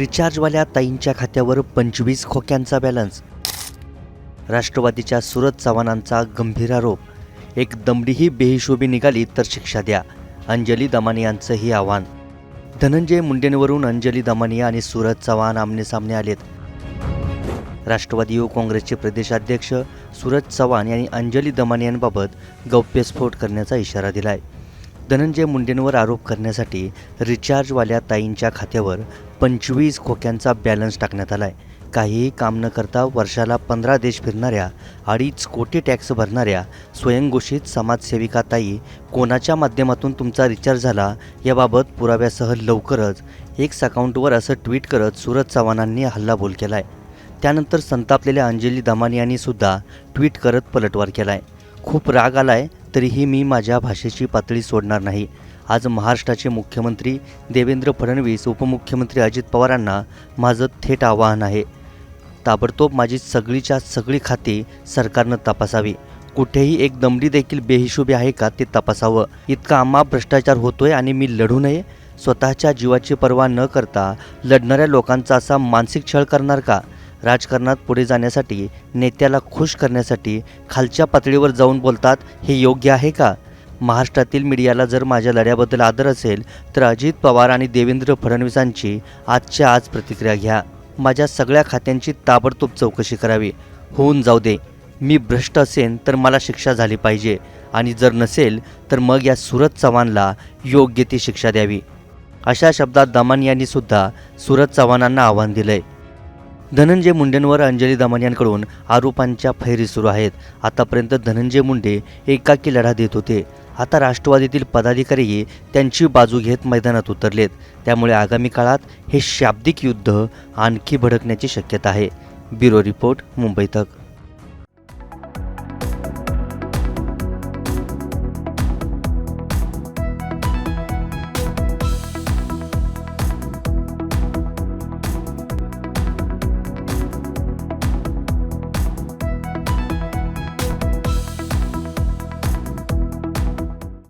रिचार्जवाल्या ताईंच्या खात्यावर पंचवीस खोक्यांचा बॅलन्स. राष्ट्रवादीच्या सुरत चव्हाणांचा गंभीर आरोप. एक दमडीही बेहिशोबी निघाली तर शिक्षा द्या अंजली दमानी यांचंही आव्हान. धनंजय मुंडेंवरून अंजली दमानिया आणि सुरत चव्हाण आमनेसामने आलेत. राष्ट्रवादी युवक काँग्रेसचे प्रदेशाध्यक्ष सुरज चव्हाण यांनी अंजली दमानियांबाबत गौप्यस्फोट करण्याचा इशारा दिलाय. धनंजय मुंडेंवर आरोप करण्यासाठी रिचार्जवाल्या ताईंच्या खात्यावर पंचवीस खोक्यांचा बॅलन्स टाकण्यात आला आहे काहीही काम न करता वर्षाला पंधरा देश फिरणाऱ्या अडीच कोटी टॅक्स भरणाऱ्या स्वयंघोषित समाजसेविका ताई कोणाच्या माध्यमातून तुमचा रिचार्ज झाला याबाबत पुराव्यासह लवकरच एक्स अकाउंटवर असं ट्विट करत सुरज चव्हाणांनी हल्लाबोल केला आहे त्यानंतर संतापलेल्या अंजली दमानी यांनी सुद्धा ट्विट करत पलटवार केला आहे खूप राग आला आहे तरीही मी माझ्या भाषेची पातळी सोडणार नाही. आज महाराष्ट्राचे मुख्यमंत्री देवेंद्र फडणवीस उपमुख्यमंत्री अजित पवारांना माझं थेट आवाहन आहे. ताबडतोब माझी सगळीच्या सगळी खाती सरकारनं तपासावी. कुठेही एक दमडी देखील बेहिशोबी आहे का ते तपासावं. इतका आम्हा भ्रष्टाचार होतोय आणि मी लढू नये? स्वतःच्या जीवाची पर्वा न करता लढणाऱ्या लोकांचा असा मानसिक छळ करणार का? राजकारणात पुढे जाण्यासाठी नेत्याला खुश करण्यासाठी खालच्या पातळीवर जाऊन बोलतात हे योग्य आहे का? महाराष्ट्रातील मीडियाला जर माझ्या लढ्याबद्दल आदर असेल तर अजित पवार आणि देवेंद्र फडणवीसांची आजच्या आज प्रतिक्रिया घ्या. माझ्या सगळ्या खात्यांची ताबडतोब चौकशी करावी. होऊन जाऊ दे. मी भ्रष्ट असेन तर मला शिक्षा झाली पाहिजे. आणि जर नसेल तर मग या सुरत चव्हाणला योग्य ती शिक्षा द्यावी. अशा शब्दात दमान यांनी सुद्धा सुरत चव्हाणांना आव्हान दिलंय. धनंजय मुंडेंवर अंजली दमान यांकडून आरोपांच्या फैरी सुरू आहेत. आतापर्यंत धनंजय मुंडे एकाकी लढा देत होते. आता राष्ट्रवादीतील पदाधिकारीही त्यांची बाजू घेत मैदानात उतरलेत. त्यामुळे आगामी काळात हे शाब्दिक युद्ध आणखी भडकण्याची शक्यता आहे. ब्युरो रिपोर्ट मुंबई तक.